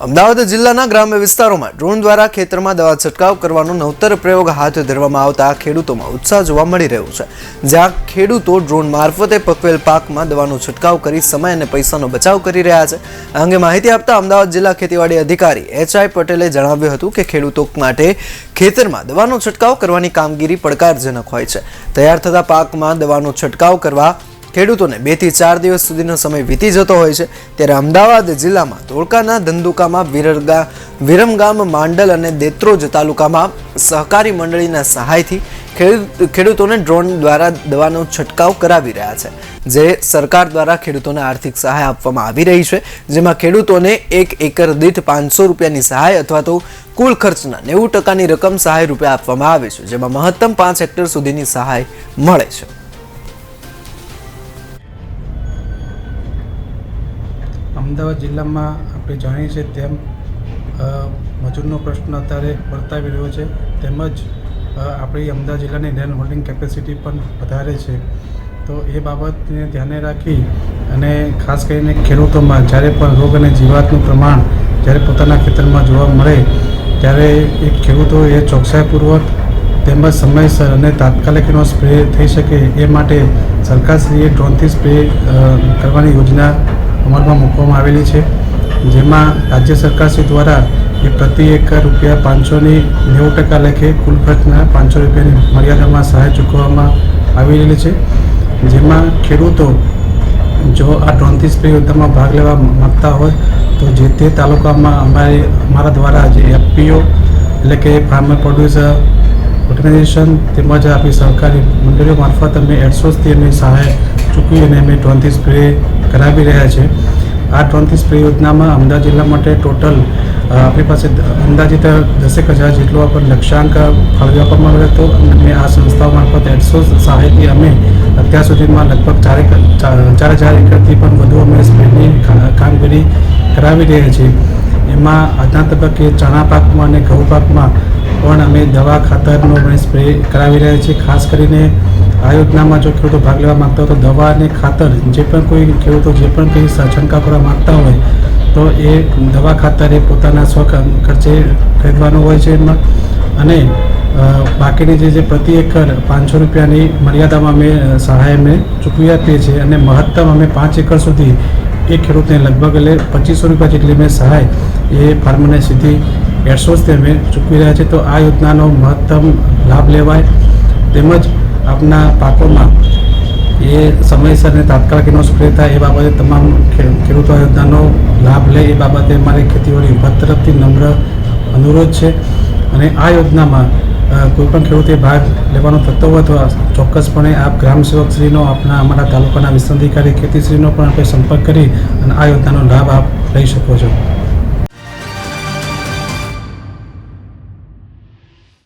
અમદાવાદ જિલ્લાના ગ્રામ્ય વિસ્તારોમાં ડ્રોન દ્વારા ખેતરમાં દવા છંટકાવ કરવાનો નવતર પ્રયોગ હાથ ધરવામાં આવતા ખેડૂતોમાં ઉત્સાહ જોવા મળી રહ્યો છે. જ્યાં ખેડૂતો ડ્રોન મારફતે પકવેલ પાકમાં દવાનો છંટકાવ કરી સમય અને પૈસાનો બચાવ કરી રહ્યા છે. આ અંગે માહિતી આપતા અમદાવાદ જિલ્લા ખેતીવાડી અધિકારી એચઆઈ પટેલે જણાવ્યું હતું કે ખેડૂતો માટે ખેતરમાં દવાનો છંટકાવ કરવાની કામગીરી પડકારજનક હોય છે. તૈયાર થતા પાકમાં દવાનો છંટકાવ કરવા ખેડૂતોને બેથી ચાર દિવસ સુધીનો સમય વીતી જતો હોય છે, ત્યારે અમદાવાદ જિલ્લામાં ધોળકાના ધંધુકામાં વિરગા વિરમગામ, માંડલ અને દેત્રોજ તાલુકામાં સહકારી મંડળીના સહાયથી ખેડૂત ખેડૂતોને ડ્રોન દ્વારા દવાનો છંટકાવ કરાવી રહ્યા છે, જે સરકાર દ્વારા ખેડૂતોને આર્થિક સહાય આપવામાં આવી રહી છે, જેમાં ખેડૂતોને એક એકર દીઠ પાંચસો રૂપિયાની સહાય અથવા તો કુલ ખર્ચના નેવું ટકાની રકમ સહાય રૂપે આપવામાં આવે છે, જેમાં મહત્તમ પાંચ હેક્ટર સુધીની સહાય મળે છે. અમદાવાદ જિલ્લામાં આપણે જાણીએ છીએ તેમ મજૂરનો પ્રશ્ન અત્યારે વર્તાવી રહ્યો છે. તેમજ આપણી અમદાવાદ જિલ્લાની લેન્ડ હોલ્ડિંગ કેપેસિટી પણ વધારે છે. તો એ બાબતને ધ્યાને રાખી અને ખાસ કરીને ખેડૂતોમાં જ્યારે પણ રોગ અને જીવાતનું પ્રમાણ જ્યારે પોતાના ખેતરમાં જોવા મળે, ત્યારે એ ખેડૂતો એ ચોકસાઈપૂર્વક તેમજ સમયસર અને તાત્કાલિક એનો સ્પ્રે થઈ શકે એ માટે સરકારશ્રીએ ડ્રોનથી સ્પ્રે કરવાની યોજના અમલમાં મૂકવામાં આવેલી છે. જેમાં રાજ્ય સરકારશ્રી દ્વારા એ પ્રતિ એકર રૂપિયા પાંચસોની નેવું ટકા લેખે કુલ ખર્ચના પાંચસો રૂપિયાની મર્યાદામાં સહાય ચૂકવવામાં આવી રહેલી છે. જેમાં ખેડૂતો જો આ ડ્રોનથી સ્પ્રે યોદ્ધામાં ભાગ લેવા માગતા હોય, તો જે તે તાલુકામાં અમારી, અમારા દ્વારા જે એફપીઓ એટલે કે ફાર્મર પ્રોડ્યુસર, ઓર્ગેનાઇઝેશન તેમજ આપણી સહકારી મંડળીઓ મારફત અમે એડસોસથી અમે સહાય ચૂકવી અને અમે ડ્રોનથી સ્પ્રે કરાવી રહ્યા છે. આ ત્રણથી સ્પ્રે યોજનામાં અમદાવાદ જિલ્લા માટે ટોટલ આપણી પાસે અંદાજિત દસેક હજાર જેટલો આપણને લક્ષ્યાંક ફાળવી આપવામાં આવ્યો હતો અને આ સંસ્થાઓ મારફત એકસો સહાયથી અમે અત્યાર સુધીમાં લગભગ ચારેક ચાર હજાર એકરથી પણ વધુ અમે સ્પ્રેની કામગીરી કરાવી રહ્યા છીએ. એમાં આજના તબક્કે ચણા પાકમાં અને ઘઉં પાકમાં પણ અમે દવા, ખાતરનો સ્પ્રે કરાવી રહ્યા છીએ, ખાસ કરીને આ યોજનામાં જો ખેડૂતો ભાગ લેવા માગતા હોય તો દવા અને ખાતર જે પણ કોઈ ખેડૂતો જે પણ કંઈ છંટકાવ કરવા માંગતા હોય તો એ દવા ખાતર એ પોતાના સ્વ ખર્ચે ખરીદવાનું હોય છે એમાં. અને બાકીની જે જે પ્રતિ એકર પાંચસો રૂપિયાની મર્યાદામાં અમે સહાય અમે ચૂકવી આપીએ છીએ અને મહત્તમ અમે પાંચ એકર સુધી એ ખેડૂતને લગભગ એટલે પચીસો રૂપિયા જેટલી મેં સહાય એ ફાર્મરને સીધી એડસોસથી અમે ચૂકવી રહ્યા છીએ. તો આ યોજનાનો મહત્તમ લાભ લેવાય. તેમજ આપના પાકોમાં એ સમયસર અને તાત્કાલિક એનો સ્પ્રે થાય એ બાબતે તમામ ખેડૂતો યોજનાનો લાભ લે એ બાબતે મારી ખેતીવાડી વિભાગ તરફથી નમ્ર અનુરોધ છે. અને આ યોજનામાં કોઈપણ કોઈ પણ ખેડૂતે ભાગ લેવાનો થતો હોય તો ચોક્કસપણે આપ ગ્રામ સેવકશ્રીનો આપણા અમારા તાલુકાના અધિકારી ખેતીશ્રીનો પણ આપણે સંપર્ક કરી અને આ યોજનાનો લાભ આપ લઈ શકો છો.